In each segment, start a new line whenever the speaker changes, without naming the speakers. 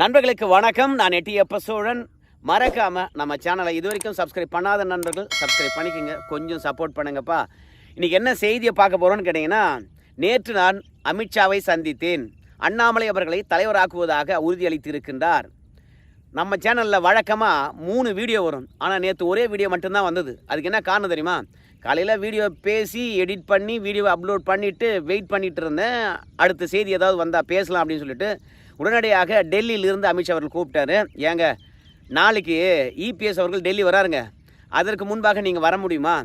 நண்பர்களுக்கு வணக்கம். நான் எட்டியப்ப சோழன் மறக்காம நம்ம சேனலை இது வரைக்கும் சப்ஸ்கிரைப் பண்ணாத நண்பர்கள் சப்ஸ்கிரைப் பண்ணிக்கோங்க. கொஞ்சம் சப்போர்ட் பண்ணுங்கப்பா. இன்னைக்கு என்ன செய்தியை பார்க்க போறோம்னு கேட்டிங்கன்னா நேற்று நான் அமித்ஷாவை சந்தித்தேன். அண்ணாமலை அவர்களை தலைவராக்குவதாக உறுதியளித்திருக்கின்றார். நம்ம சேனலில் வழக்கமாக மூணு வீடியோ வரும். ஆனால் நேற்று ஒரே வீடியோ மட்டும்தான் வந்தது. அதுக்கு என்ன காரணம் தெரியுமா? காலையில் வீடியோ பேசி எடிட் பண்ணி வீடியோவை அப்லோட் பண்ணிவிட்டு வெயிட் பண்ணிகிட்டு இருந்தேன். அடுத்த செய்தி ஏதாவது வந்தால் பேசலாம் அப்படின்னு சொல்லிட்டு உடனடியாக டெல்லியிலிருந்து அமித்ஷா அவர்கள் கூப்பிட்டாரு. ஏங்க நாளைக்கு இபிஎஸ் அவர்கள் டெல்லி வராருங்க. அதற்கு முன்பாக நீங்கள் வர முடியுமா?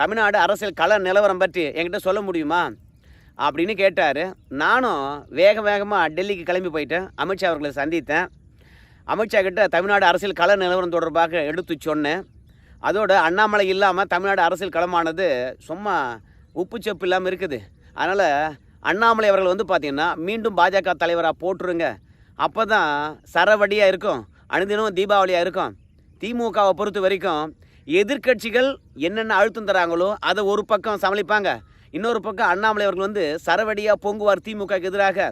தமிழ்நாடு அரசியல் கள நிலவரம் பற்றி என்கிட்ட சொல்ல முடியுமா? அப்படின்னு கேட்டார். நானும் வேக வேகமாக டெல்லிக்கு கிளம்பி போயிட்டேன். அமித்ஷா அவர்களை சந்தித்தேன். அமித்ஷா கிட்ட தமிழ்நாடு அரசியல் கள நிலவரம் தொடர்பாக எடுத்து சொன்னேன். அதோட அண்ணாமலை இல்லாமல் தமிழ்நாடு அரசியல் களமானது சும்மா உப்பு செப்பு இல்லாமல் இருக்குது. அதனால் அண்ணாமலை அவர்கள் வந்து பார்த்திங்கன்னா மீண்டும் பாஜக தலைவராக போட்டுருங்க அப்போ தான் சரவடியாக இருக்கும் அனுதினமும் தீபாவளியாக இருக்கும். திமுகவை பொறுத்த வரைக்கும் எதிர்க்கட்சிகள் என்னென்ன அழுத்தம் தராங்களோ அதை ஒரு பக்கம் சமாளிப்பாங்க. இன்னொரு பக்கம் அண்ணாமலை அவர்கள் வந்து சரவடியாக பொங்குவார் திமுகவுக்கு எதிராக.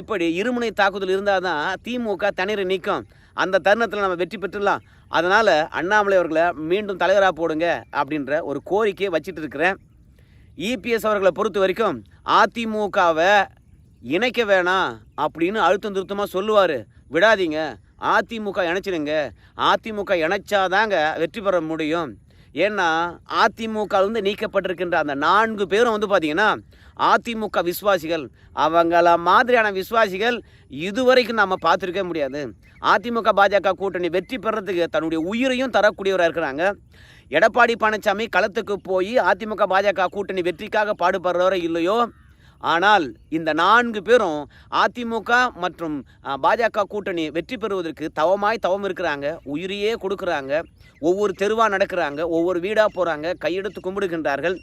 இப்படி இருமுனை தாக்குதல் இருந்தால் தான் திமுக தண்ணீரை நீக்கும் அந்த தருணத்தில் நம்ம வெற்றி பெற்றுடலாம். அதனால் அண்ணாமலை அவர்களை மீண்டும் தலைவராக போடுங்க அப்படின்ற ஒரு கோரிக்கையை வச்சுட்டு இருக்கிறேன். இபிஎஸ் அவர்களை பொறுத்த வரைக்கும் அதிமுகவை இணைக்க வேணாம் அப்படின்னு அழுத்தம் திருத்தமாக சொல்லுவார். விடாதீங்க. அதிமுக இணைச்சிடுங்க அதிமுக இணைச்சாதாங்க வெற்றி பெற முடியும். ஏன்னா அதிமுகலேருந்து நீக்கப்பட்டிருக்கின்ற அந்த நான்கு பேரும் வந்து பார்த்திங்கன்னா அதிமுக விசுவாசிகள். அவங்கள மாதிரியான விசுவாசிகள் இதுவரைக்கும் நம்ம பார்த்துருக்க முடியாது. அதிமுக பாஜக கூட்டணி வெற்றி பெறத்துக்கு தன்னுடைய உயிரையும் தரக்கூடியவராக இருக்கிறாங்க. எடப்பாடி பழனிசாமி களத்துக்கு போய் அதிமுக பாஜக கூட்டணி வெற்றிக்காக பாடுபடுறவரோ இல்லையோ? ஆனால் இந்த நான்கு பேரும் அதிமுக மற்றும் பாஜக கூட்டணி வெற்றி பெறுவதற்கு தவமாய் தவம் இருக்கிறாங்க. உயிரையே கொடுக்குறாங்க. ஒவ்வொரு தெருவாக நடக்கிறாங்க. ஒவ்வொரு வீடாக போகிறாங்க கையெடுத்து கும்பிடுகின்றார்கள்.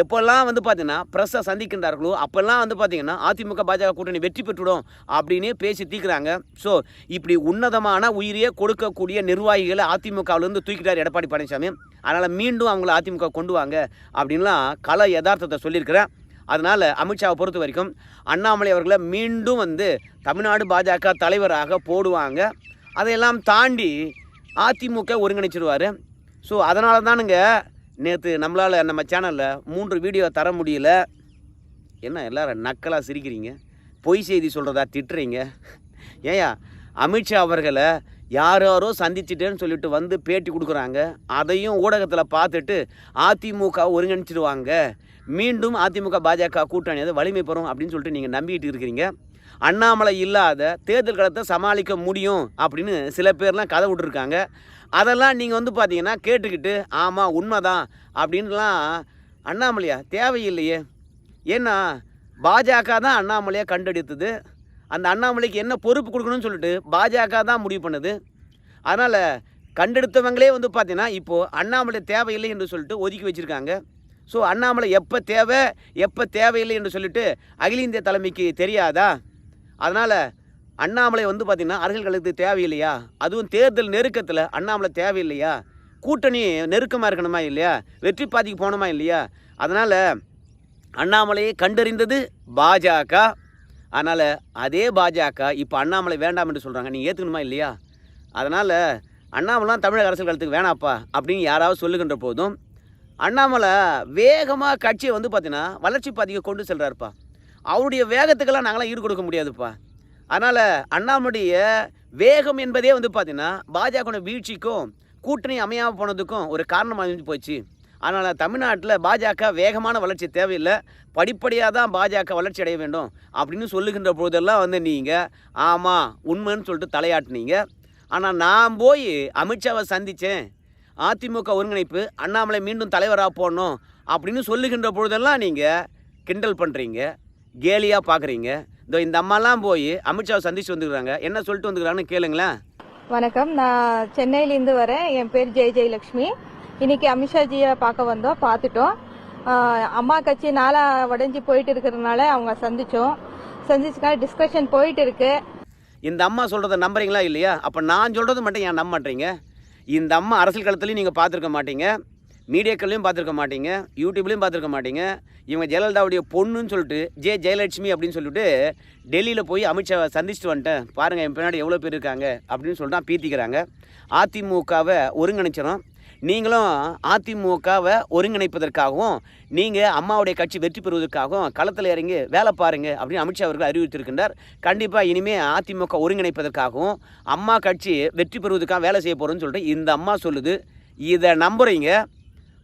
எப்போல்லாம் வந்து பார்த்தீங்கன்னா ப்ரெஸ்ஸை சந்திக்கின்றார்களோ அப்போல்லாம் வந்து பார்த்தீங்கன்னா அதிமுக பாஜக கூட்டணி வெற்றி பெற்றுடும் அப்படின்னே பேசி தீக்குறாங்க ஸோ இப்படி உன்னதமான உயிரையே கொடுக்கக்கூடிய நிர்வாகிகளை அதிமுகவிலேருந்து தூக்கிட்டார் எடப்பாடி பழனிசாமி. அதனால் மீண்டும் அவங்கள அதிமுக கொண்டு வாங்க அப்படின்லாம் கல யதார்த்தத்தை சொல்லியிருக்கிறேன். அதனால் அமித்ஷாவை பொறுத்த வரைக்கும் அண்ணாமலை அவர்களை மீண்டும் வந்து தமிழ்நாடு பாஜக தலைவராக போடுவாங்க. அதையெல்லாம் தாண்டி அதிமுக ஒருங்கிணைச்சிடுவார் ஸோ அதனால தானுங்க நேற்று நம்மளால் நம்ம சேனலில் மூன்று வீடியோ தர முடியல. என்ன எல்லாரும் நக்கலாக சிரிக்கிறீங்க? பொய் செய்தி சொல்கிறதா திட்டுறீங்க? ஏயா அமித்ஷா அவர்களை யார் யாரோ சந்திச்சிட்டேன்னு சொல்லிட்டு வந்து பேட்டி கொடுக்குறாங்க. அதையும் ஊடகத்தில் பார்த்துட்டு அதிமுக ஒருங்கிணைச்சிடுவாங்க மீண்டும் அதிமுக பாஜக கூட்டணி அது வலிமை பெறும் அப்படின்னு சொல்லிட்டு நீங்கள் நம்பிக்கிட்டு இருக்கிறீங்க. அண்ணாமலை இல்லாத தேர்தல் களத்தை சமாளிக்க முடியும் அப்படின்னு சில பேர்லாம் கதை விட்டுருக்காங்க. அதெல்லாம் நீங்கள் வந்து பார்த்தீங்கன்னா கேட்டுக்கிட்டு ஆமாம் உண்மைதான் அப்படின்லாம் அண்ணாமலையா? தேவையில்லையே. ஏன்னா பாஜக தான் அண்ணாமலையை கண்டெடுத்தது. அந்த அண்ணாமலைக்கு என்ன பொறுப்பு கொடுக்கணும்னு சொல்லிட்டு பாஜக தான் முடிவு பண்ணுது. அதனால் கண்டெடுத்தவங்களே வந்து பார்த்தீங்கன்னா இப்போது அண்ணாமலை தேவையில்லை என்று சொல்லிட்டு ஒதுக்கி வச்சுருக்காங்க. ஸோ அண்ணாமலை எப்போ தேவை எப்போ தேவையில்லை என்று சொல்லிட்டு அகில இந்திய தலைமைக்கு தெரியாதா? அதனால் அண்ணாமலை வந்து பார்த்திங்கன்னா அரசியல்களுக்கு தேவையில்லையா? அதுவும் தேர்தல் நெருக்கத்தில் அண்ணாமலை தேவையில்லையா? கூட்டணி நெருக்கமாக இருக்கணுமா இல்லையா? வெற்றி பாதிக்கு போகணுமா இல்லையா? அதனால் அண்ணாமலையை கண்டறிந்தது பாஜக. அதனால் அதே பாஜக இப்போ அண்ணாமலை வேண்டாம் என்று சொல்கிறாங்க நீங்கள் ஏற்றுக்கணுமா இல்லையா? அதனால் அண்ணாமலாம் தமிழக அரசியல் களத்துக்கு வேணாப்பா அப்படின்னு யாராவது சொல்லுகின்ற போதும் அண்ணாமலை வேகமாக கட்சியை வந்து பார்த்தீங்கன்னா வளர்ச்சி பாதிக்கு கொண்டு செல்கிறாருப்பா அவருடைய வேகத்துக்கெல்லாம் நாங்களாம் ஈடு கொடுக்க முடியாதுப்பா. அதனால் அண்ணாமலைய வேகம் என்பதே வந்து பார்த்தீங்கன்னா பாஜக வீழ்ச்சிக்கும் கூட்டணி அமையாமல் போனதுக்கும் ஒரு காரணமாக அமைஞ்சு போச்சு. அதனால் தமிழ்நாட்டில் பாஜக வேகமான வளர்ச்சி தேவையில்லை. படிப்படியாக தான் பாஜக வளர்ச்சி அடைய வேண்டும் அப்படின்னு சொல்லுகின்ற பொழுதெல்லாம் வந்து நீங்கள் ஆமாம் உண்மைன்னு சொல்லிட்டு தலையாட்டினீங்க. ஆனால் நான் போய் அமித்ஷாவை சந்தித்தேன் அதிமுக ஒருங்கிணைப்பு அண்ணாமலை மீண்டும் தலைவராக போடணும் அப்படின்னு சொல்லுகின்ற பொழுதெல்லாம் நீங்கள் கிண்டல் பண்ணுறீங்க கேலியாக பார்க்குறீங்க இதோ இந்த அம்மாலாம் போய் அமித்ஷாவை சந்திச்சு வந்துக்கிறாங்க என்ன சொல்லிட்டு வந்துக்கிறாங்கன்னு கேளுங்களேன்.
வணக்கம். நான் சென்னையிலேருந்து வரேன். என் பேர் ஜெய ஜெயலக்ஷ்மி. இன்னைக்கு அமித்ஷாஜியை பார்க்க வந்தோம் பார்த்துட்டோம். அம்மா கட்சி நாளா உடஞ்சி போயிட்டு இருக்கிறதுனால அவங்க சந்திச்சோம். சந்திச்சுக்காக டிஸ்கஷன் போயிட்டு இருக்கு.
இந்த அம்மா சொல்கிறத நம்புறீங்களா இல்லையா? அப்போ நான் சொல்கிறது மட்டும் ஏன் நம்ப மாட்டீங்க இந்த அம்மா அரசியல் களத்துலையும் நீங்கள் பார்த்துருக்க மாட்டீங்க. மீடியாக்கள்லையும் பார்த்துருக்க மாட்டீங்க யூடியூப்லேயும் பார்த்துருக்க மாட்டீங்க. இவங்க ஜெயலலிதாவுடைய பொண்ணுன்னு சொல்லிட்டு ஜே ஜெயலட்சுமி அப்படின்னு சொல்லிட்டு டெல்லியில் போய் அமித்ஷாவை சந்திச்சுட்டு வந்துட்டேன். பாருங்கள் என் பின்னாடி எவ்வளோ பேர் இருக்காங்க அப்படின்னு சொல்லிட்டு தான் பீத்திக்கிறாங்க. அதிமுகவை ஒருங்கிணைச்சிடும் நீங்களும் அதிமுகவை ஒருங்கிணைப்பதற்காகவும் நீங்கள் அம்மாவுடைய கட்சி வெற்றி பெறுவதற்காகவும் களத்தில் இறங்கி வேலை பாருங்க அப்படின்னு அமித்ஷா அவர்கள் அறிவித்திருக்கின்றார் கண்டிப்பாக இனிமேல் அதிமுக ஒருங்கிணைப்பதற்காகவும் அம்மா கட்சி வெற்றி பெறுவதற்காக வேலை செய்ய போகிறோன்னு சொல்லிட்டு இந்த அம்மா சொல்லுது. இதை நம்புறீங்க.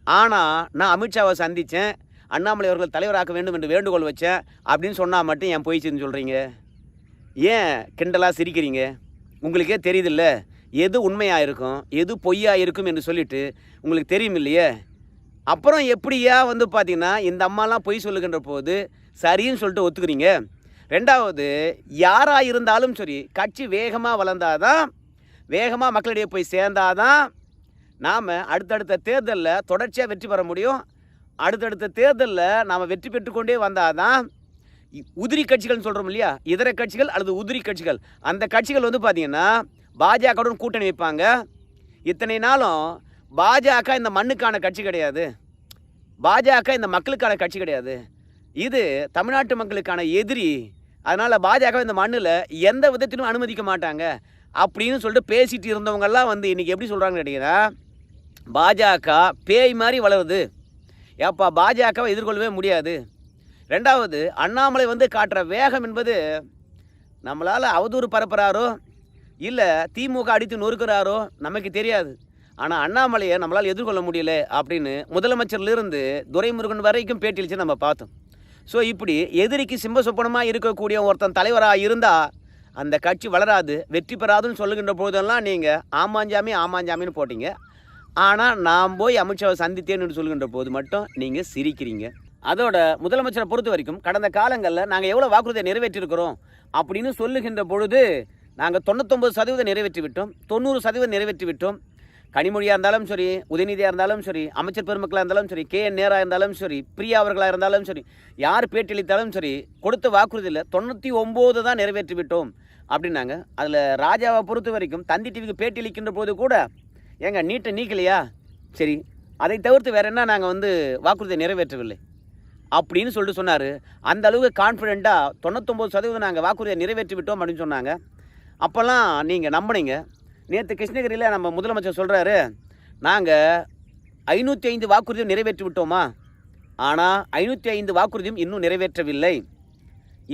ஆனால் நான் அமித்ஷாவை சந்தித்தேன் அண்ணாமலை அவர்கள் தலைவராக்க வேண்டும் என்று வேண்டுகோள் வச்சேன். அப்படின்னு சொன்னால் மட்டும் ஏன் போயிடுச்சுன்னு சொல்கிறீங்க ஏன் கிண்டலாக சிரிக்கிறீங்க? உங்களுக்கே தெரியுதில்ல எது உண்மையாக இருக்கும் எது பொய்யாக இருக்கும் என்று சொல்லிட்டு உங்களுக்கு தெரியும் இல்லையே? அப்புறம் எப்படியா வந்து பார்த்தீங்கன்னா இந்த அம்மாலாம் பொய் சொல்லுகின்ற போது சரின்னு சொல்லிட்டு ஒத்துக்கிறீங்க. ரெண்டாவது யாராக இருந்தாலும் சரி கட்சி வேகமாக வளர்ந்தாதான் வேகமாக மக்களிடையே போய் சேர்ந்தாதான் நாம் அடுத்தடுத்த தேர்தலில் தொடர்ச்சியாக வெற்றி பெற முடியும். அடுத்தடுத்த தேர்தலில் நாம் வெற்றி பெற்றுக்கொண்டே வந்தாதான் இ- உதிரி கட்சிகள்னு சொல்கிறோம் இல்லையா? இதர கட்சிகள் அல்லது உதிரி கட்சிகள். அந்த கட்சிகள் வந்து பார்த்தீங்கன்னா பாஜகவுடன் கூட்டணி வைப்பாங்க. இத்தனை நாளும் பாஜக இந்த மண்ணுக்கான கட்சி கிடையாது. பாஜக இந்த மக்களுக்கான கட்சி கிடையாது. இது தமிழ்நாட்டு மக்களுக்கான எதிரி. அதனால் பாஜக இந்த மண்ணில் எந்த விதத்திலும் அனுமதிக்க மாட்டாங்க. அப்படின்னு சொல்லிட்டு பேசிகிட்டு இருந்தவங்கெல்லாம் வந்து இன்றைக்கி எப்படி சொல்கிறாங்கன்னு கேட்டிங்கன்னா பாஜக பேய் மாதிரி வளருது. ஏப்பா பாஜகவை எதிர்கொள்ளவே முடியாது. ரெண்டாவது அண்ணாமலை வந்து காட்டுற வேகம் என்பது நம்மளால் அவதூறு பரப்புகிறாரோ இல்லை திமுக அடித்து நொறுக்கிறாரோ நமக்கு தெரியாது. ஆனால் அண்ணாமலையை நம்மளால் எதிர்கொள்ள முடியல அப்படின்னு முதலமைச்சர்லேருந்து துரைமுருகன் வரைக்கும் பேட்டியளிச்சு நம்ம பார்த்தோம். ஸோ இப்படி எதிரிக்கு சிம்ப சொப்பனமாக இருக்கக்கூடிய ஒருத்தன் தலைவராக இருந்தால் அந்த கட்சி வளராது வெற்றி பெறாதுன்னு சொல்லுகின்ற போதெல்லாம் நீங்கள் ஆமாஞ்சாமி ஆமாஞ்சாமின்னு போட்டிங்க. ஆனால் நான் போய் அமித்ஷாவை சந்தித்தேன்னு சொல்லுகின்ற போது மட்டும் நீங்கள் சிரிக்கிறீங்க. அதோட முதலமைச்சரை பொறுத்த வரைக்கும் கடந்த காலங்களில் நாங்கள் எவ்வளோ வாக்குறுதியை நிறைவேற்றிருக்கிறோம் அப்படின்னு சொல்லுகின்ற பொழுது நாங்கள் தொண்ணூத்தொம்பது சதவீதம் நிறைவேற்றி விட்டோம். தொண்ணூறு சதவீதம் நிறைவேற்றி விட்டோம். கனிமொழியாக இருந்தாலும் சரி உதயநிதியாக இருந்தாலும் சரி அமைச்சர் பெருமக்களாக இருந்தாலும் சரி கே என் நேராக இருந்தாலும் சரி பிரியா அவர்களாக இருந்தாலும் சரி யார் பேட்டியளித்தாலும் சரி கொடுத்த வாக்குறுதியில் தொண்ணூற்றி ஒம்பது தான் நிறைவேற்றி விட்டோம் அப்படின்னாங்க. அதில் ராஜாவை பொறுத்த வரைக்கும் தந்தி டிவிக்கு பேட்டியளிக்கின்ற போது கூட ஏங்க நீட்டை நீக்கலையா? சரி அதை தவிர்த்து வேற என்ன நாங்கள் வந்து வாக்குறுதியை நிறைவேற்றவில்லை? அப்படின்னு சொல்லிட்டு சொன்னார். அந்த அளவுக்கு கான்ஃபிடெண்ட்டாக தொண்ணூத்தொம்பது சதவீதம் நாங்கள் வாக்குறுதியை நிறைவேற்றி விட்டோம் அப்படின்னு சொன்னாங்க. அப்போல்லாம் நீங்கள் நம்பினீங்க. நேற்று கிருஷ்ணகிரியில் நம்ம முதலமைச்சர் சொல்கிறாரு நாங்கள் ஐநூற்றி ஐந்து வாக்குறுதியும் நிறைவேற்றி விட்டோமா? ஆனால் ஐநூற்றி ஐந்து வாக்குறுதியும் இன்னும் நிறைவேற்றவில்லை.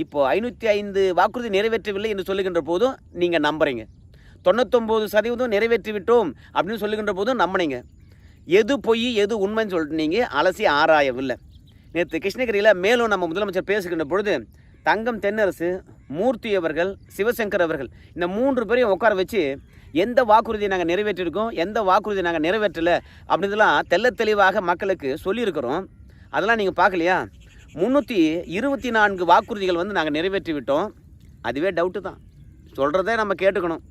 இப்போ ஐநூற்றி ஐந்து வாக்குறுதி நிறைவேற்றவில்லை என்று சொல்லுகின்ற போதும் நீங்கள் நம்புறீங்க. தொண்ணூத்தொம்பது சதவீதம் நிறைவேற்றி விட்டோம் அப்படின்னு சொல்லுகின்ற போதும் நம்பினீங்க எது பொய் எது உண்மைன்னு சொல்லிட்டு நீங்கள் அலசி ஆராயவில்லை. நேற்று கிருஷ்ணகிரியில் மேலும் நம்ம முதலமைச்சர் பேசுகின்ற பொழுது தங்கம் தென்னரசு மூர்த்தி அவர்கள் சிவசங்கர் அவர்கள் இந்த மூன்று பேரையும் உட்கார வச்சு எந்த வாக்குறுதியை நாங்கள் நிறைவேற்றிருக்கோம் எந்த வாக்குறுதியை நாங்கள் நிறைவேற்றலை அப்படின்றதெல்லாம் தெல்ல தெளிவாக மக்களுக்கு சொல்லியிருக்கிறோம். அதெல்லாம் நீங்கள் பார்க்கலையா? முந்நூற்றி இருபத்தி நான்கு வாக்குறுதிகள் வந்து நாங்கள் நிறைவேற்றி விட்டோம். அதுவே டவுட்டு தான். சொல்கிறதே நம்ம கேட்டுக்கணும்.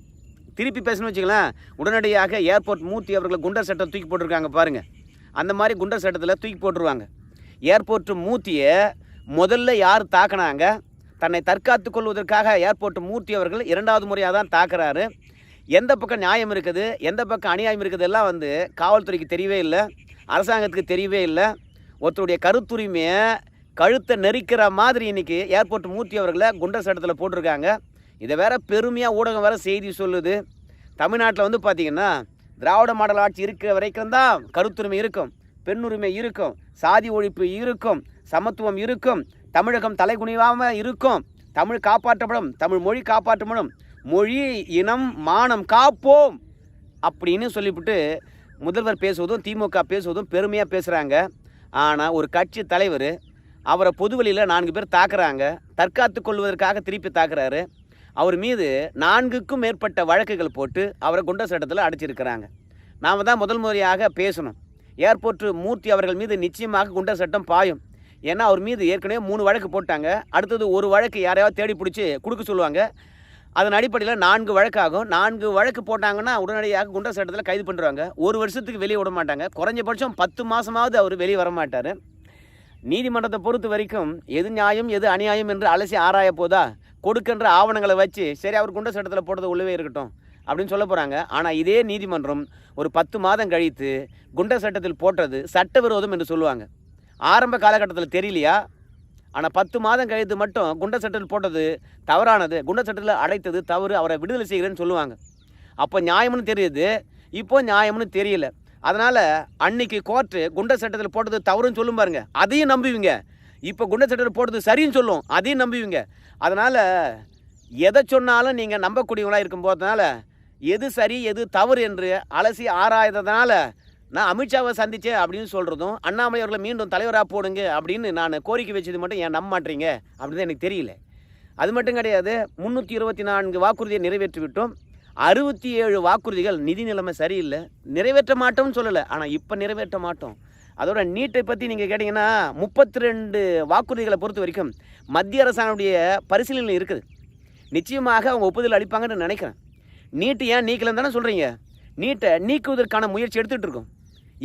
திருப்பி பேசணும்னு வச்சுக்கலாம் உடனடியாக ஏர்போர்ட் மூர்த்தி அவர்களை குண்டர் சட்டம் தூக்கி போட்டிருக்காங்க பாருங்கள் அந்த மாதிரி குண்டர் சட்டத்தில் தூக்கி போட்டுருவாங்க. ஏர்போர்ட் மூர்த்தியை முதல்ல யார் தாக்குனாங்க? தன்னை தற்காத்து கொள்வதற்காக ஏர்போர்ட் மூர்த்தி அவர்கள் இரண்டாவது முறையாக தான் தாக்குறாரு. எந்த பக்கம் நியாயம் இருக்குது? எந்த பக்கம் அநியாயம் இருக்குது? எல்லாம் வந்து காவல்துறைக்கு தெரியவே இல்லை. அரசாங்கத்துக்கு தெரியவே இல்லை. ஒருத்தருடைய கருத்துரிமையை கழுத்தை நெரிக்கிற மாதிரி இன்னைக்கு ஏர்போர்ட் மூர்த்தி அவர்களை குண்டர் சட்டத்தில் போட்டிருக்காங்க. இதை வேற பெருமையாக ஊடகம் வேற செய்தி சொல்லுது. தமிழ்நாட்டில் வந்து பார்த்தீங்கன்னா திராவிட மாடல் ஆட்சி இருக்கிற வரைக்கும் தான் கருத்துரிமை இருக்கும் பெண்ணுரிமை இருக்கும் சாதி ஒழிப்பு இருக்கும் சமத்துவம் இருக்கும் தமிழகம் தலைகுனிவாமல் இருக்கும் தமிழ் காப்பாற்றப்படும் தமிழ் மொழி காப்பாற்றப்படும் மொழி இனம் மானம் காப்போம் அப்படின்னு சொல்லிவிட்டு முதல்வர் பேசுவதும் திமுக பேசுவதும் பெருமையாக பேசுகிறாங்க ஆனால் ஒரு கட்சி தலைவர் அவரை பொதுவெளியில் நான்கு பேர் தாக்குறாங்க தற்காத்து கொள்வதற்காக திருப்பி தாக்குறாரு. அவர் மீது நான்குக்கும் மேற்பட்ட வழக்குகள் போட்டு அவரை குண்டர் சட்டத்தில் அடைச்சிருக்கிறாங்க. நாம் தான் முதல் முறையாக பேசணும். ஏர்போர்ட் மூர்த்தி அவர்கள் மீது நிச்சயமாக குண்டர் சட்டம் பாயும். ஏன்னா அவர் மீது ஏற்கனவே மூணு வழக்கு போட்டாங்க. அடுத்தது ஒரு வழக்கு யாரையாவது தேடி பிடிச்சி கொடுக்க சொல்லுவாங்க. அதன் அடிப்படையில் நான்கு வழக்காகும். நான்கு வழக்கு போட்டாங்கன்னா உடனடியாக குண்டர் சட்டத்தில் கைது பண்ணுறாங்க ஒரு வருஷத்துக்கு வெளியே விட மாட்டாங்க. குறைஞ்சபட்சம் பத்து மாதமாவது அவர் வெளியே வர மாட்டார். நீதிமன்றத்தை பொறுத்த வரைக்கும் எது நியாயம் எது அநியாயம் என்று அலசி ஆராய போதா கொடுக்கின்ற ஆவணங்களை வச்சு சரி அவர் குண்ட சட்டத்தில் போட்டது உள்ளவே இருக்கட்டும் அப்படின்னு சொல்ல போகிறாங்க ஆனால் இதே நீதிமன்றம் ஒரு பத்து மாதம் கழித்து குண்டர் சட்டத்தில் போட்டது சட்டவிரோதம் என்று சொல்லுவாங்க. ஆரம்ப காலகட்டத்தில் தெரியலையா? ஆனால் பத்து மாதம் கழித்து மட்டும் குண்டர் சட்டத்தில் போட்டது தவறானது குண்டர் சட்டத்தில் அடைத்தது தவறு அவரை விடுதலை செய்கிறேன்னு சொல்லுவாங்க. அப்போ நியாயம்னு தெரியுது இப்போ நியாயம்னு தெரியல. அதனால் அன்னைக்கு கோர்ட்டு குண்டர் சட்டத்தில் போட்டது தவறுன்னு சொல்லும் பாருங்க. அதையும் நம்புவீங்க. இப்போ குண்டர் சட்டத்தில் போட்டது சரின்னு சொல்லும். அதையும் நம்புவீங்க. அதனால் எதை சொன்னாலும் நீங்கள் நம்பக்கூடியவங்களாக இருக்கும் போதனால எது சரி எது தவறு என்று அலசி ஆராய்ந்ததுனால நான் அமித்ஷாவை சந்தித்தேன் அப்படின்னு சொல்கிறதும் அண்ணாமலை அவர்களை மீண்டும் தலைவராக போடுங்க அப்படின்னு நான் கோரிக்கை வச்சது மட்டும் ஏன் நம்ப மாட்டீங்க அப்படின்னு எனக்கு தெரியல. அது மட்டும் கிடையாது முந்நூற்றி இருபத்தி நான்கு வாக்குறுதியை நிறைவேற்றி விட்டோம் அறுபத்தி ஏழு வாக்குறுதிகள் நிதி நிலைமை சரியில்லை. நிறைவேற்ற மாட்டோம்னு சொல்லலை. ஆனால் இப்போ நிறைவேற்ற மாட்டோம். அதோட நீட்டை பற்றி நீங்கள் கேட்டிங்கன்னா முப்பத்தி ரெண்டு வாக்குறுதிகளை பொறுத்த வரைக்கும் மத்திய அரசானுடைய பரிசீலனை இருக்குது. நிச்சயமாக அவங்க ஒப்புதல் அளிப்பாங்கன்னு நினைக்கிறேன். நீட்டு ஏன் நீக்கலன்னு தானே சொல்கிறீங்க நீட்டை நீக்குவதற்கான முயற்சி எடுத்துகிட்டு இருக்கோம்.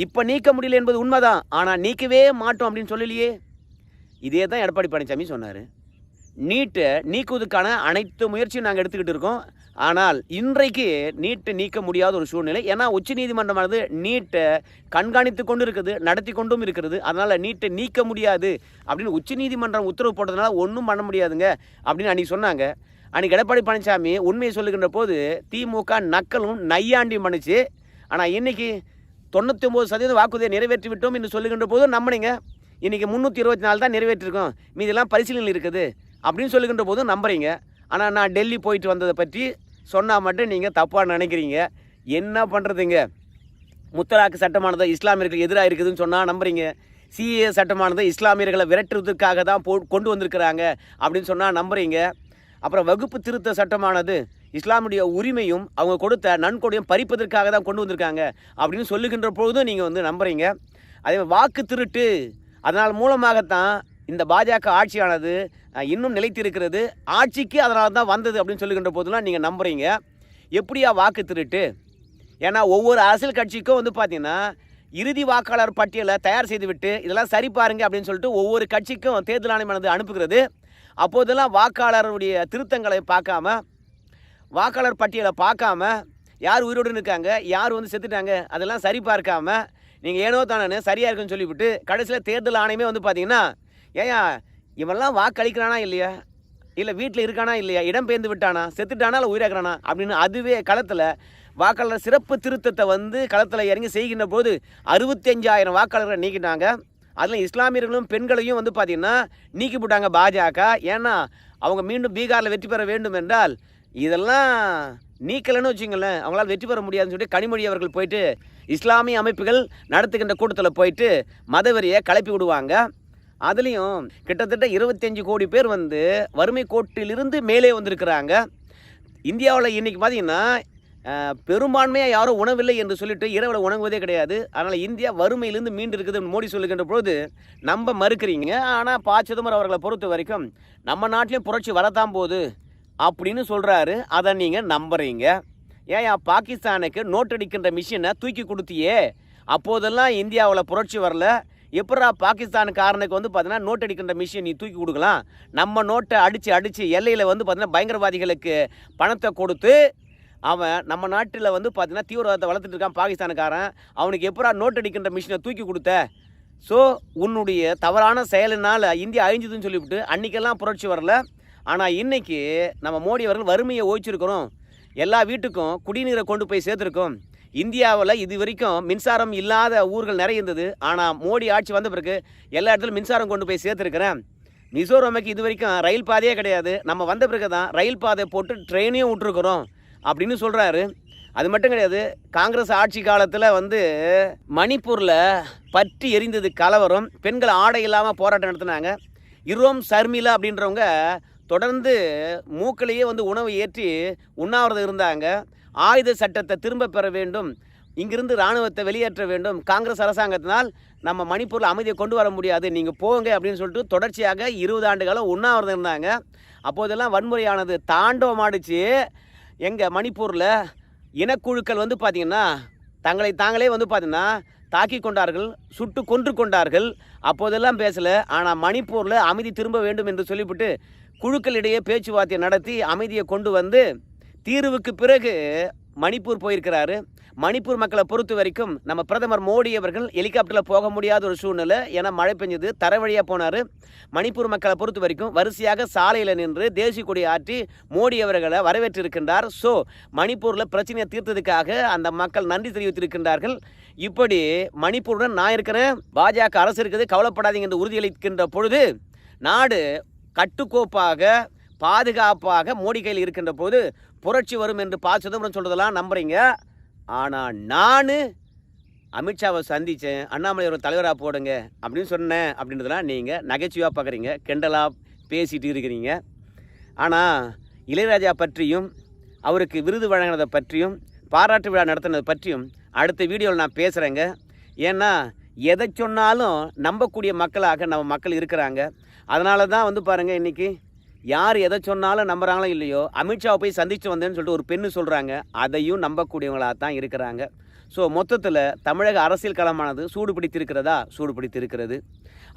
இப்போ நீக்க முடியல என்பது உண்மைதான். ஆனால் நீக்கவே மாட்டோம் அப்படின்னு சொல்லலையே. இதே தான் எடப்பாடி பழனிசாமி சொன்னார். நீட்டை நீக்குவதற்கான அனைத்து முயற்சியும் நாங்கள் எடுத்துக்கிட்டு இருக்கோம். ஆனால் இன்றைக்கு நீட்டை நீக்க முடியாத ஒரு சூழ்நிலை. ஏன்னா உச்சநீதிமன்றமானது நீட்டை கண்காணித்து கொண்டு இருக்குது நடத்தி கொண்டும் இருக்கிறது. அதனால் நீட்டை நீக்க முடியாது அப்படின்னு உச்சநீதிமன்றம் உத்தரவு போட்டதுனால ஒன்றும் பண்ண முடியாதுங்க அப்படின்னு அன்றைக்கி சொன்னாங்க. அன்றைக்கி எடப்பாடி பழனிசாமி உண்மையை சொல்லுகின்ற போது திமுக நக்கலும் நையாண்டியும் பண்ணிச்சு ஆனால் இன்றைக்கி தொண்ணூற்றி ஒம்பது சதவீதம் வாக்குறுதியை நிறைவேற்றி விட்டோம் என்று சொல்லுகின்ற போது நம்பினீங்க. இன்றைக்கி முந்நூற்றி இருபத்தி நாலு தான் நிறைவேற்றிருக்கோம். மீதெல்லாம் பரிசீலனையில் இருக்குது அப்படின்னு சொல்லுகின்ற போதும் நம்புறீங்க. ஆனால் நான் டெல்லி போயிட்டு வந்ததை பற்றி சொன்னால் மட்டும் நீங்கள் தப்பாக நினைக்கிறீங்க. என்ன பண்ணுறதுங்க முத்தலாக்கு சட்டமானது இஸ்லாமியர்களுக்கு எதிராக இருக்குதுன்னு சொன்னால் நம்புறீங்க. சிஏ சட்டமானது இஸ்லாமியர்களை விரட்டுறதுக்காக தான் போ கொண்டு வந்திருக்கிறாங்க அப்படின்னு சொன்னால் நம்புறீங்க. அப்புறம் வகுப்பு திருத்த சட்டமானது இஸ்லாமுடைய உரிமையும் அவங்க கொடுத்த நன்கொடையும் பறிப்பதற்காக தான் கொண்டு வந்திருக்காங்க அப்படின்னு சொல்லுகின்ற பொழுதும் நீங்கள் வந்து நம்புறீங்க. அதே மாதிரி வாக்கு திருட்டு. அதனால் மூலமாகத்தான் இந்த பாஜக ஆட்சியானது இன்னும் நிலைத்திருக்கிறது. ஆட்சிக்கு அதனால தான் வந்தது அப்படின்னு சொல்லுகின்ற போதெல்லாம் நீங்கள் நம்புறீங்க. எப்படியா வாக்கு திருட்டு? ஏன்னா ஒவ்வொரு அரசியல் கட்சிக்கும் வந்து பார்த்தீங்கன்னா இறுதி வாக்காளர் பட்டியலை தயார் செய்துவிட்டு இதெல்லாம் சரி பாருங்க அப்படின்னு சொல்லிட்டு ஒவ்வொரு கட்சிக்கும் தேர்தல் ஆணையமானது அனுப்புகிறது. அப்போதெல்லாம் வாக்காளருடைய திருத்தங்களை பார்க்காம வாக்காளர் பட்டியலை பார்க்காம யார் உயிரோடு இருக்காங்க யார் வந்து செத்துட்டாங்க அதெல்லாம் சரி பார்க்காம நீங்கள் ஏனோ தானே சரியாக இருக்குன்னு சொல்லிவிட்டு கடைசியில் தேர்தல் ஆணையமே வந்து பார்த்தீங்கன்னா ஏயா இவன்லாம் வாக்களிக்கிறானா இல்லையா? இல்லை வீட்டில் இருக்கானா இல்லையா? இடம் பெயர்ந்து விட்டானா? செத்துட்டானா இல்லை உயிராக்குறானா? அப்படின்னு அதுவே களத்தில் வாக்காளர் சிறப்பு திருத்தத்தை வந்து களத்தில் இறங்கி செய்கின்ற போது அறுபத்தஞ்சாயிரம் வாக்காளர்களை நீக்கிட்டாங்க. அதில் இஸ்லாமியர்களும் பெண்களையும் வந்து பார்த்திங்கன்னா நீக்கி போட்டாங்க பாஜக. ஏன்னா அவங்க மீண்டும் பீகாரில் வெற்றி பெற வேண்டும் என்றால் இதெல்லாம் நீக்கலைன்னு வச்சுங்களேன் அவங்களால் வெற்றி பெற முடியாதுன்னு சொல்லிட்டு கனிமொழி அவர்கள் போயிட்டு இஸ்லாமிய அமைப்புகள் நடத்துகின்ற கூட்டத்தில் போயிட்டு மதவெறியை கிளப்பி விடுவாங்க. அதுலேயும் கிட்டத்தட்ட இருபத்தஞ்சு கோடி பேர் வந்து வறுமை கோட்டிலிருந்து மேலே வந்திருக்கிறாங்க. இந்தியாவில் இன்றைக்கி பார்த்தீங்கன்னா பெரும்பான்மையாக யாரும் உணவில்லை என்று சொல்லிட்டு இரவில் உணங்குவதே கிடையாது. அதனால் இந்தியா வறுமையிலிருந்து மீண்டு இருக்குதுன்னு மோடி சொல்லுகின்ற பொழுது நம்ப மறுக்கிறீங்க. ஆனால் பா. சிதம்பரம் அவர்களை பொறுத்த வரைக்கும் நம்ம நாட்டிலையும் புரட்சி வரத்தான் போகுது அப்படின்னு சொல்கிறாரு அதை நீங்கள் நம்புறீங்க. ஏன் பாகிஸ்தானுக்கு நோட்டடிக்கின்ற மிஷினை தூக்கி கொடுத்தியே? அப்போதெல்லாம் இந்தியாவில் புரட்சி வரல. எப்படா பாகிஸ்தானுக்காரனுக்கு வந்து பார்த்தீங்கன்னா நோட் அடிக்கின்ற மிஷின் நீ தூக்கி கொடுக்கலாம். நம்ம நோட்டை அடித்து அடித்து எல்லையில் வந்து பார்த்தீங்கன்னா பயங்கரவாதிகளுக்கு பணத்தை கொடுத்து அவன் நம்ம நாட்டில் வந்து பார்த்தீங்கன்னா தீவிரவாதத்தை வளர்த்துட்டு இருக்கான் பாகிஸ்தானுக்காரன். அவனுக்கு எப்படா நோட் அடிக்கின்ற மிஷினை தூக்கி கொடுத்த? ஸோ உன்னுடைய தவறான செயலினால் இந்தியா அழிஞ்சுதுன்னு சொல்லிவிட்டு அன்றைக்கெல்லாம் புரட்சி வரல. ஆனால் இன்றைக்கி நம்ம மோடி அவர்கள் வறுமையை ஓய்ச்சிருக்கிறோம். எல்லா வீட்டுக்கும் குடிநீரை கொண்டு போய் சேர்த்துருக்கோம். இந்தியாவில் இது வரைக்கும் மின்சாரம் இல்லாத ஊர்கள் நிறைய இருந்தது. ஆனால் மோடி ஆட்சி வந்த பிறகு எல்லா இடத்துலையும் மின்சாரம் கொண்டு போய் சேர்த்துருக்கிறேன். மிசோரமுக்கு இது வரைக்கும் ரயில் பாதையே கிடையாது. நம்ம வந்த பிறகு தான் ரயில் பாதை போட்டு ட்ரெயினையும் விட்டுருக்குறோம் அப்படின்னு சொல்கிறாரு அது மட்டும் கிடையாது காங்கிரஸ் ஆட்சி காலத்தில் வந்து மணிப்பூரில் பற்றி எரிந்தது கலவரம் பெண்கள் ஆடை இல்லாமல் போராட்டம் நடத்தினாங்க. இரோம் சர்மிளா அப்படின்றவங்க தொடர்ந்து மூக்கிலேயே வந்து உணவு ஏற்றி உண்ணாவிரதம் இருந்தாங்க. ஆயுத சட்டத்தை திரும்ப பெற வேண்டும். இங்கிருந்து இராணுவத்தை வெளியேற்ற வேண்டும். காங்கிரஸ் அரசாங்கத்தினால் நம்ம மணிப்பூரில் அமைதியை கொண்டு வர முடியாது. நீங்கள் போங்க அப்படின்னு சொல்லிட்டு தொடர்ச்சியாக இருபது ஆண்டு காலம் உண்ணாவிரதம் இருந்தாங்க. அப்போதெல்லாம் வன்முறையானது தாண்டவமாடிச்சு எங்கள் மணிப்பூரில் இனக்குழுக்கள் வந்து பார்த்திங்கன்னா தங்களை தாங்களே வந்து பார்த்திங்கன்னா தாக்கி கொண்டார்கள் சுட்டு கொன்று கொண்டார்கள். அப்போதெல்லாம் பேசலை. ஆனால் மணிப்பூரில் அமைதி திரும்ப வேண்டும் என்று சொல்லிவிட்டு குழுக்களிடையே பேச்சுவார்த்தை நடத்தி அமைதியை கொண்டு வந்து தீர்வுக்கு பிறகு மணிப்பூர் போயிருக்கிறாரு. மணிப்பூர் மக்களை பொறுத்த வரைக்கும் நம்ம பிரதமர் மோடி அவர்கள் ஹெலிகாப்டரில் போக முடியாத ஒரு சூழ்நிலை. ஏன்னா மழை பெஞ்சது. தர வழியாக போனார். மணிப்பூர் மக்களை பொறுத்த வரைக்கும் வரிசையாக சாலையில் நின்று தேசிய கொடி ஆற்றி மோடி அவர்களை வரவேற்றிருக்கின்றார். ஸோ மணிப்பூரில் பிரச்சனையை தீர்த்ததுக்காக அந்த மக்கள் நன்றி தெரிவித்திருக்கின்றார்கள். இப்படி மணிப்பூருடன் நான் இருக்கிறேன் பாஜக அரசு இருக்குது கவலைப்படாதீங்க என்று உறுதியளிக்கின்ற பொழுது நாடு கட்டுக்கோப்பாக பாதுகாப்பாக மோடி கையில் இருக்கின்ற போது புரட்சி வரும் என்று பா சிதம்பரம் சொல்கிறதெல்லாம் நம்புறீங்க. ஆனால் நான் அமித்ஷாவை சந்தித்தேன் அண்ணாமலை ஒரு தலைவராக போடுங்க அப்படின்னு சொன்னேன் அப்படின்றதெல்லாம் நீங்கள் நகைச்சுவையாக பார்க்குறீங்க கிண்டலாக பேசிகிட்டு இருக்கிறீங்க. ஆனால் இளையராஜா பற்றியும் அவருக்கு விருது வழங்கினதை பற்றியும் பாராட்டு விழா நடத்தினதை பற்றியும் அடுத்த வீடியோவில் நான் பேசுகிறேங்க ஏன்னா எதை சொன்னாலும் நம்பக்கூடிய மக்களாக நம்ம மக்கள் இருக்கிறாங்க. அதனால தான் வந்து பாருங்கள் இன்றைக்கி யார் எதை சொன்னாலும் நம்புகிறாங்களோ இல்லையோ அமித்ஷாவை போய் சந்தித்து வந்தேன்னு சொல்லிட்டு ஒரு பெண்ணு சொல்கிறாங்க அதையும் நம்பக்கூடியவங்களாக தான் இருக்கிறாங்க. ஸோ மொத்தத்தில் தமிழக அரசியல் களமானது சூடு பிடித்திருக்கிறதா? சூடு பிடித்திருக்கிறது.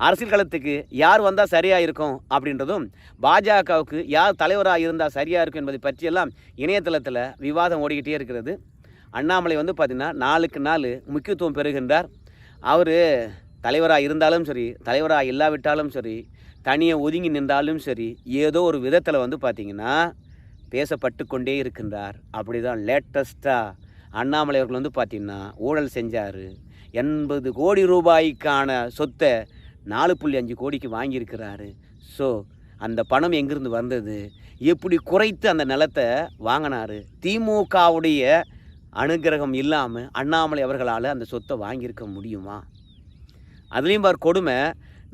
அரசியல் களத்துக்கு யார் வந்தால் சரியாக இருக்கும் அப்படின்றதும் பாஜகவுக்கு யார் தலைவராக இருந்தால் சரியாக இருக்கும் என்பதை பற்றியெல்லாம் இணையதளத்தில் விவாதம் ஓடிக்கிட்டே இருக்கிறது. அண்ணாமலை வந்து பார்த்திங்கன்னா நாளுக்கு நாள் முக்கியத்துவம் பெறுகின்றார். அவர் தலைவராக இருந்தாலும் சரி தலைவராக இல்லாவிட்டாலும் சரி தனியாக ஒதுங்கி நின்றாலும் சரி ஏதோ ஒரு விதத்தில் வந்து பார்த்திங்கன்னா பேசப்பட்டு கொண்டே இருக்கின்றார். அப்படி தான் லேட்டஸ்ட்டாக அண்ணாமலை அவர்கள் வந்து பார்த்திங்கன்னா ஊழல் செஞ்சார். எண்பது கோடி ரூபாய்க்கான சொத்தை நாலு புள்ளி அஞ்சு கோடிக்கு வாங்கியிருக்கிறாரு. ஸோ அந்த பணம் எங்கிருந்து வந்தது? எப்படி குறைத்து அந்த நிலத்தை வாங்கினாரு? திமுகவுடைய அனுகிரகம் இல்லாமல் அண்ணாமலை அவர்களால் அந்த சொத்தை வாங்கியிருக்க முடியுமா? அதுலேயும் பார் கொடுமை.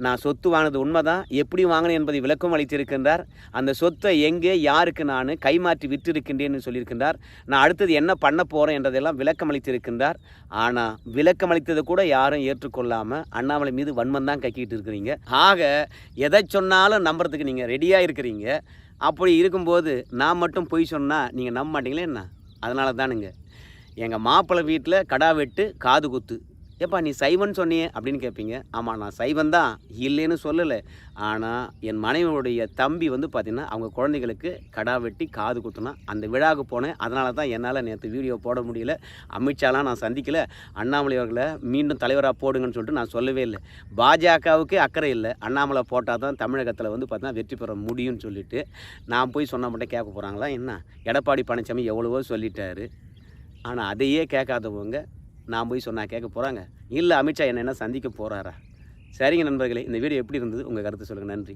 நான் சொத்து வாங்கினது உண்மைதான். எப்படி வாங்கினேன் என்பதை விளக்கம் அளித்திருக்கின்றார். அந்த சொத்தை எங்கே யாருக்கு நான் கைமாற்றி விற்றிருக்கின்றேன்னு சொல்லியிருக்கின்றார். நான் அடுத்தது என்ன பண்ண போகிறேன் என்றதெல்லாம் விளக்கம் அளித்திருக்கின்றார். ஆனால் விளக்கம் அளித்ததை கூட யாரும் ஏற்றுக்கொள்ளாமல் அண்ணாமலை மீது வன்மம் தான் கக்கிட்டு இருக்கிறீங்க. ஆக எதை சொன்னாலும் நம்புறதுக்கு நீங்கள் ரெடியாக இருக்கிறீங்க. அப்படி இருக்கும்போது நான் மட்டும் பொய் சொன்னால் நீங்கள் நம்ப மாட்டீங்களே என்ன? அதனால தானுங்க எங்கள் மாப்பிள்ளை வீட்டில் கடா வெட்டு காது குத்து. ஏப்பா நீ சைவன் சொன்னியே அப்படின்னு கேட்பீங்க ஆமாம் நான் சைவன் தான். இல்லைன்னு சொல்லலை. ஆனால் என் மனைவியுடைய தம்பி வந்து பார்த்திங்கன்னா அவங்க குழந்தைகளுக்கு கடா வெட்டி காது குத்துனா அந்த விழாவுக்கு போனேன். அதனால தான் என்னால் நேற்று வீடியோ போட முடியல. அமித்ஷாலாம் நான் சந்திக்கலை. அண்ணாமலை அவர்களை மீண்டும் தலைவராக போடுங்கன்னு சொல்லிட்டு நான் சொல்லவே இல்லை. பாஜகவுக்கு அக்கறை இல்லை. அண்ணாமலை போட்டால் தான் தமிழகத்தில் வந்து பார்த்தீங்கன்னா வெற்றி பெற முடியும்னு சொல்லிட்டு நான் போய் சொன்னால் மட்டும் கேட்க போகிறாங்களா என்ன? எடப்பாடி பழனிசாமி எவ்வளவோ சொல்லிட்டாரு. ஆனால் அதையே கேட்காதவங்க நான் போய் சொன்னால் கேட்க போகிறாங்க இல்லை அமித்ஷா என்ன என்ன சந்திக்க போகிறாரா சரிங்க நண்பர்களே இந்த வீடியோ எப்படி இருந்தது? உங்கள் கருத்து சொல்லுங்கள் நன்றி.